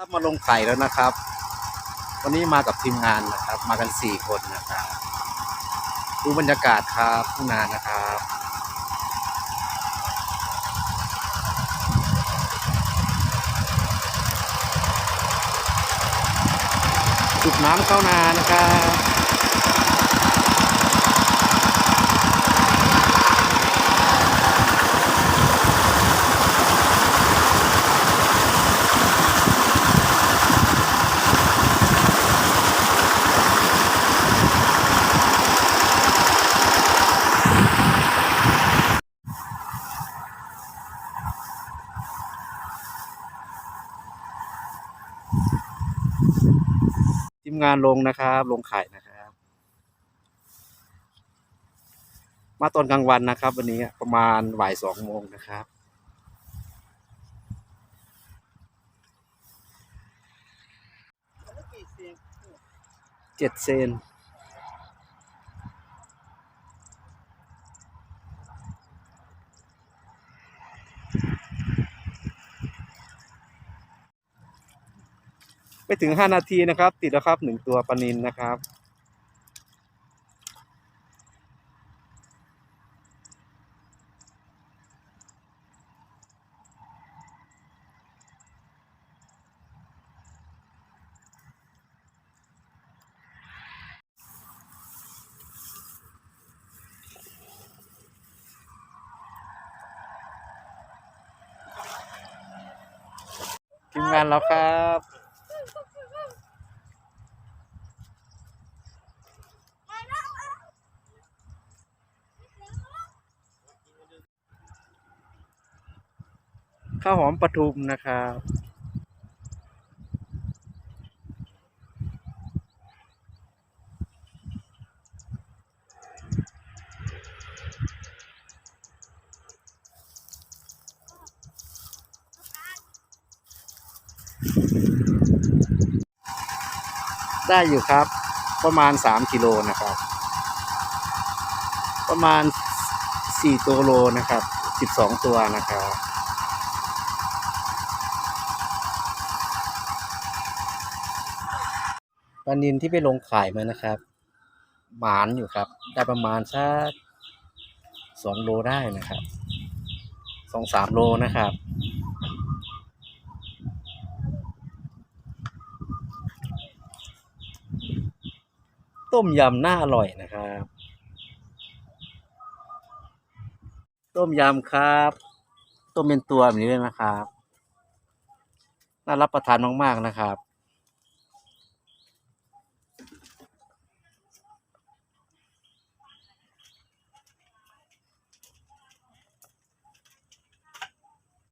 ครับมาลงไข่แล้วนะครับ วันนี้มากับทีมงานนะครับ มากันสี่คนนะครับดูบรรยากาศครับทุ่งนานะครับจุดน้ำเข้านานะครับ ทีมงานลงนะครับ ลงไข่นะครับ มาตอนกลางวันนะครับ วันนี้ประมาณบ่ายสองโมงนะครับเจ็ดเซน ไม่ถึงห้านาทีนะครับ ติดแล้วครับหนึ่งตัวปลานินนะครับทีมงานเราครับ ข้าวหอมปทุมนะครับได้อยู่ครับประมาณสามกิโลนะครับ ประมาณสี่ตัวโลนะครับสิบสองตัวนะครับ ลานินที่ไปลงขายมานะครับ หมานอยู่ครับ ได้ประมาณสักสองโลได้นะครับสองสามโลนะครับ ต้มยำน่าอร่อยนะครับ ต้มยำครับ ต้มเป็นตัวแบบนี้เลยนะครับ น่ารับประทานมาก ๆ นะครับ